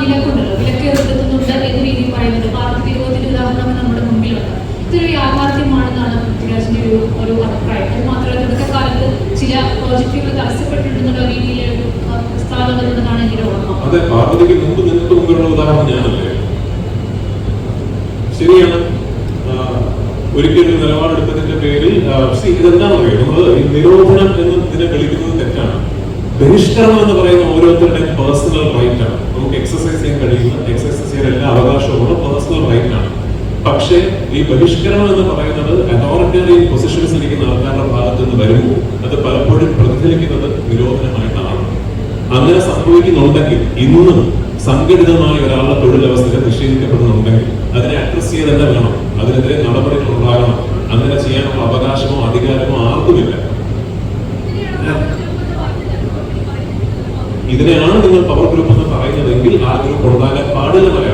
വിലക്കുണ്ടല്ലോ. വിലക്ക് ഏർപ്പെടുത്തുന്നുണ്ട് എന്ന രീതിയിൽ പറയുന്നുണ്ട്. പാർട്ടി ഉദാഹരണം നമ്മുടെ മുമ്പിലുണ്ട് ഇതൊരു യാഥാർത്ഥ്യമാണെന്നാണ് പൃഥ്വിരാജിന്റെ ഒരു ഒരു അഭിപ്രായം. അത് മാത്രമല്ല തുടക്കകാലത്ത് ചില പ്രോജക്റ്റുകൾ തടസ്സപ്പെട്ടിട്ടുണ്ടെന്നുള്ള ഒരു പ്രസ്താവന എന്റെ ഓർമ്മ. അതെ പാർവതിക്ക് മുമ്പ് നിങ്ങൾക്ക് മുമ്പിലുള്ള ഉദാഹരണം ഞാനല്ലേ? ശരിയാണ്. ഒരിക്കലും നിലപാടെടുത്തതിന്റെ പേരിൽ ഇതെന്താണെന്ന് അറിയാം നിരോധനം എന്ന് ഇതിനെ വിളിക്കുന്നത് തെറ്റാണ്. ബഹിഷ്കരണം എന്ന് പറയുന്ന ഓരോരുത്തരുടെയും ചെയ്യാൻ കഴിയുന്ന എക്സസൈസ് ചെയ്യാൻ എല്ലാ അവകാശമുള്ള പേഴ്സണൽ റൈറ്റ് ആണ് പക്ഷേ ഈ ബഹിഷ്കരണം എന്ന് പറയുന്നത് അതോറിറ്റേറിയൻ പൊസിഷൻസ് ഇരിക്കുന്ന ആൾക്കാരുടെ ഭാഗത്ത് നിന്ന് വരുമ്പോൾ അത് പലപ്പോഴും പ്രതിഫലിക്കുന്നത് നിരോധനമായിട്ടാണ് അങ്ങനെ സംഭവിക്കുന്നുണ്ടെങ്കിൽ ഇന്നും സംഘടിതമായി ഒരാളുടെ തൊഴിലവസ്ഥ നിഷേധിക്കപ്പെടുന്നുണ്ടെങ്കിൽ അതിനെ അഡ്രസ് ചെയ്ത് തന്നെ വേണം. അതിനെതിരെ നടപടികൾ ഉണ്ടാകണം. അങ്ങനെ ചെയ്യാനുള്ള അവകാശമോ ഇതിനെയാണ് നിങ്ങൾ പവർ ഗ്രൂപ്പ് എന്ന് പറയുന്നതെങ്കിൽ ആ ഗ്രൂപ്പ് ഉണ്ടാകാൻ പാടില്ല